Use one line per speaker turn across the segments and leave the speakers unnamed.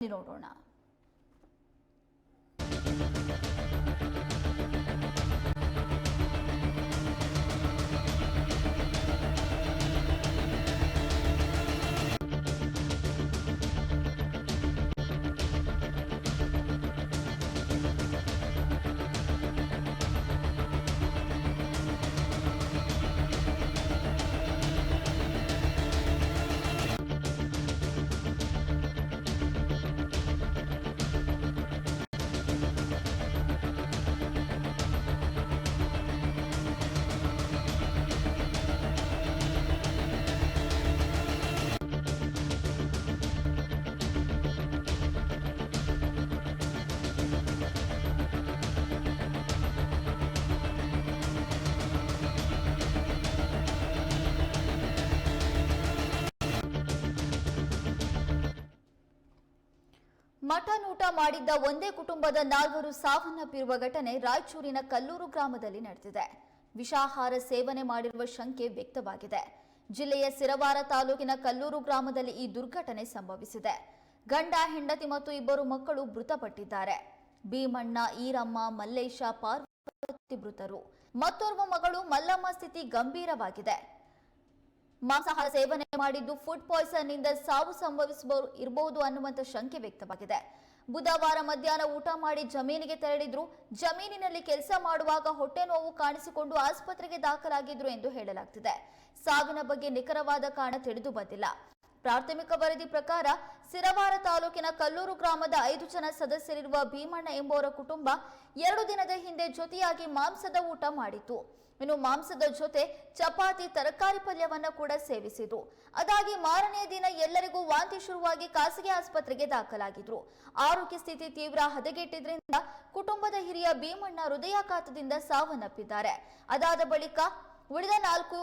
你罗罗娜。ಊಟ ಮಾಡಿದ್ದ ಒಂದೇ ಕುಟುಂಬದ ನಾಲ್ವರು ಸಾವನ್ನಪ್ಪಿರುವ ಘಟನೆ ರಾಯಚೂರಿನ ಕಲ್ಲೂರು ಗ್ರಾಮದಲ್ಲಿ ನಡೆದಿದೆ. ವಿಷಾಹಾರ ಸೇವನೆ ಮಾಡಿರುವ ಶಂಕೆ ವ್ಯಕ್ತವಾಗಿದೆ. ಜಿಲ್ಲೆಯ ಸಿರವಾರ ತಾಲೂಕಿನ ಕಲ್ಲೂರು ಗ್ರಾಮದಲ್ಲಿ ಈ ದುರ್ಘಟನೆ ಸಂಭವಿಸಿದೆ. ಗಂಡ, ಹೆಂಡತಿ ಮತ್ತು ಇಬ್ಬರು ಮಕ್ಕಳು ಮೃತಪಟ್ಟಿದ್ದಾರೆ. ಭೀಮಣ್ಣ, ಈರಮ್ಮ, ಮಲ್ಲೇಶ, ಪಾರ್ವತಿ ಮೃತರು. ಮತ್ತೋರ್ವ ಮಗಳು ಮಲ್ಲಮ್ಮ ಸ್ಥಿತಿ ಗಂಭೀರವಾಗಿದೆ. ಮಾಂಸಾಹಾರ ಸೇವನೆ ಮಾಡಿದ್ದು ಫುಡ್ ಪಾಯ್ಸನ್ನಿಂದ ಸಾವು ಸಂಭವಿಸಬಹುದು ಇರಬಹುದು ಅನ್ನುವಂತ ಶಂಕೆ ವ್ಯಕ್ತವಾಗಿದೆ. ಬುಧವಾರ ಮಧ್ಯಾಹ್ನ ಊಟ ಮಾಡಿ ಜಮೀನಿಗೆ ತೆರಳಿದ್ರು. ಜಮೀನಿನಲ್ಲಿ ಕೆಲಸ ಮಾಡುವಾಗ ಹೊಟ್ಟೆ ನೋವು ಕಾಣಿಸಿಕೊಂಡು ಆಸ್ಪತ್ರೆಗೆ ದಾಖಲಾಗಿದ್ರು ಎಂದು ಹೇಳಲಾಗ್ತಿದೆ. ಸಾವಿನ ಬಗ್ಗೆ ನಿಖರವಾದ ಕಾರಣ ತಿಳಿದು ಬಂದಿಲ್ಲ. ಪ್ರಾಥಮಿಕ ವರದಿ ಪ್ರಕಾರ ಸಿರವಾರ ತಾಲೂಕಿನ ಕಲ್ಲೂರು ಗ್ರಾಮದ ಐದು ಜನ ಸದಸ್ಯರಿರುವ ಭೀಮಣ್ಣ ಎಂಬುವರ ಕುಟುಂಬ ಎರಡು ದಿನದ ಹಿಂದೆ ಜೊತೆಯಾಗಿ ಮಾಂಸದ ಊಟ ಮಾಡಿತ್ತು ಇನ್ನು ಮಾಂಸದ ಜೊತೆ ಚಪಾತಿ, ತರಕಾರಿ ಪಲ್ಯವನ್ನ ಕೂಡ ಸೇವಿಸಿತು. ಅದಾಗಿ ಮಾರನೆಯ ದಿನ ಎಲ್ಲರಿಗೂ ವಾಂತಿ ಶುರುವಾಗಿ ಖಾಸಗಿ ಆಸ್ಪತ್ರೆಗೆ ದಾಖಲಾಗಿದ್ರು. ಆರೋಗ್ಯ ಸ್ಥಿತಿ ತೀವ್ರ ಹದಗೆಟ್ಟಿದ್ರಿಂದ ಕುಟುಂಬದ ಹಿರಿಯ ಭೀಮಣ್ಣ ಹೃದಯಾಘಾತದಿಂದ ಸಾವನ್ನಪ್ಪಿದ್ದಾರೆ. ಅದಾದ ಬಳಿಕ ಉಳಿದ ನಾಲ್ಕು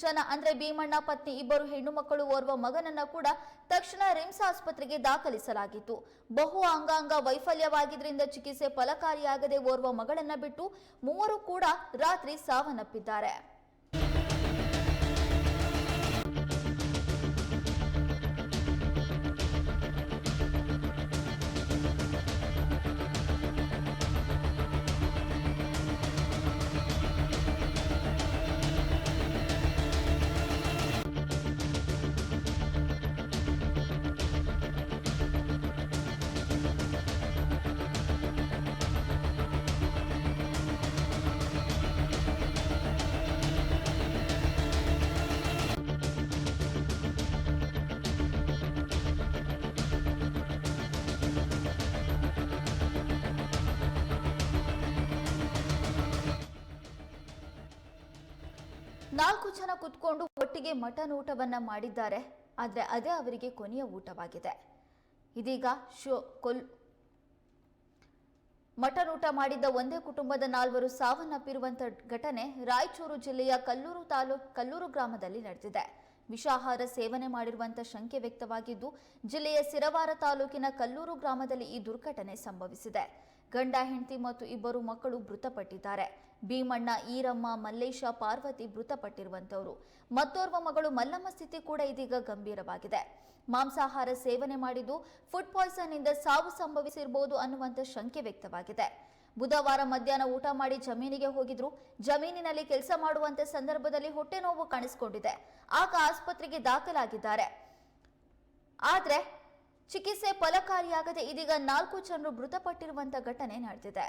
ಜನ, ಅಂದ್ರೆ ಭೀಮಣ್ಣ, ಪತ್ನಿ ಇಬ್ಬರು ಹೆಣ್ಣು ಮಕ್ಕಳು ಓರ್ವ ಮಗನನ್ನ ಕೂಡ ತಕ್ಷಣ ರಿಮ್ಸ್ ಆಸ್ಪತ್ರೆಗೆ ದಾಖಲಿಸಲಾಗಿತ್ತು. ಬಹು ಅಂಗಾಂಗ ವೈಫಲ್ಯವಾಗಿದ್ದರಿಂದ ಚಿಕಿತ್ಸೆ ಫಲಕಾರಿಯಾಗದೆ ಓರ್ವ ಮಗಳನ್ನ ಬಿಟ್ಟು ಮೂವರು ಕೂಡ ರಾತ್ರಿ ಸಾವನ್ನಪ್ಪಿದ್ದಾರೆ. ನಾಲ್ಕು ಜನ ಕುತ್ಕೊಂಡು ಒಟ್ಟಿಗೆ ಮಟನ್ ಊಟವನ್ನ ಮಾಡಿದ್ದಾರೆ. ಆದ್ರೆ ಅದೇ ಅವರಿಗೆ ಕೊನೆಯ ಊಟವಾಗಿದೆ. ಇದೀಗ ಶೋ ಕೊಲ್ ಮಟನ್ ಊಟ ಮಾಡಿದ್ದ ಒಂದೇ ಕುಟುಂಬದ ನಾಲ್ವರು ಸಾವನ್ನಪ್ಪಿರುವಂಥ ಘಟನೆ ರಾಯಚೂರು ಜಿಲ್ಲೆಯ ಕಲ್ಲೂರು ತಾಲೂಕ್ ಕಲ್ಲೂರು ಗ್ರಾಮದಲ್ಲಿ ನಡೆದಿದೆ. ವಿಷಾಹಾರ ಸೇವನೆ ಮಾಡಿರುವಂಥ ಶಂಕೆ ವ್ಯಕ್ತವಾಗಿದ್ದು, ಜಿಲ್ಲೆಯ ಸಿರವಾರ ತಾಲೂಕಿನ ಕಲ್ಲೂರು ಗ್ರಾಮದಲ್ಲಿ ಈ ದುರ್ಘಟನೆ ಸಂಭವಿಸಿದೆ. ಗಂಡ, ಹೆಂಡತಿ ಮತ್ತು ಇಬ್ಬರು ಮಕ್ಕಳು ಮೃತಪಟ್ಟಿದ್ದಾರೆ. ಭೀಮಣ್ಣ, ಈರಮ್ಮ, ಮಲ್ಲೇಶ, ಪಾರ್ವತಿ ಮೃತಪಟ್ಟಿರುವಂತವರು ಮತ್ತೋರ್ವ ಮಗಳು ಮಲ್ಲಮ್ಮ ಸ್ಥಿತಿ ಕೂಡ ಇದೀಗ ಗಂಭೀರವಾಗಿದೆ. ಮಾಂಸಾಹಾರ ಸೇವನೆ ಮಾಡಿದ್ದು ಫುಡ್ ಪಾಯ್ಸನ್ ಇಂದ ಸಾವು ಸಂಭವಿಸಿರಬಹುದು ಅನ್ನುವಂತ ಶಂಕೆ ವ್ಯಕ್ತವಾಗಿದೆ. ಬುಧವಾರ ಮಧ್ಯಾಹ್ನ ಊಟ ಮಾಡಿ ಜಮೀನಿಗೆ ಹೋಗಿದ್ರು. ಜಮೀನಿನಲ್ಲಿ ಕೆಲಸ ಮಾಡುವಂತ ಸಂದರ್ಭದಲ್ಲಿ ಹೊಟ್ಟೆ ನೋವು ಕಾಣಿಸಿಕೊಂಡಿದೆ. ಆಗ ಆಸ್ಪತ್ರೆಗೆ ದಾಖಲಾಗಿದ್ದಾರೆ. ಆದ್ರೆ ಚಿಕಿತ್ಸೆ ಫಲಕಾರಿಯಾಗದೆ ಇದೀಗ ನಾಲ್ಕು ಜನರು ಮೃತಪಟ್ಟಿರುವಂತ ಘಟನೆ ನಡೆದಿದೆ.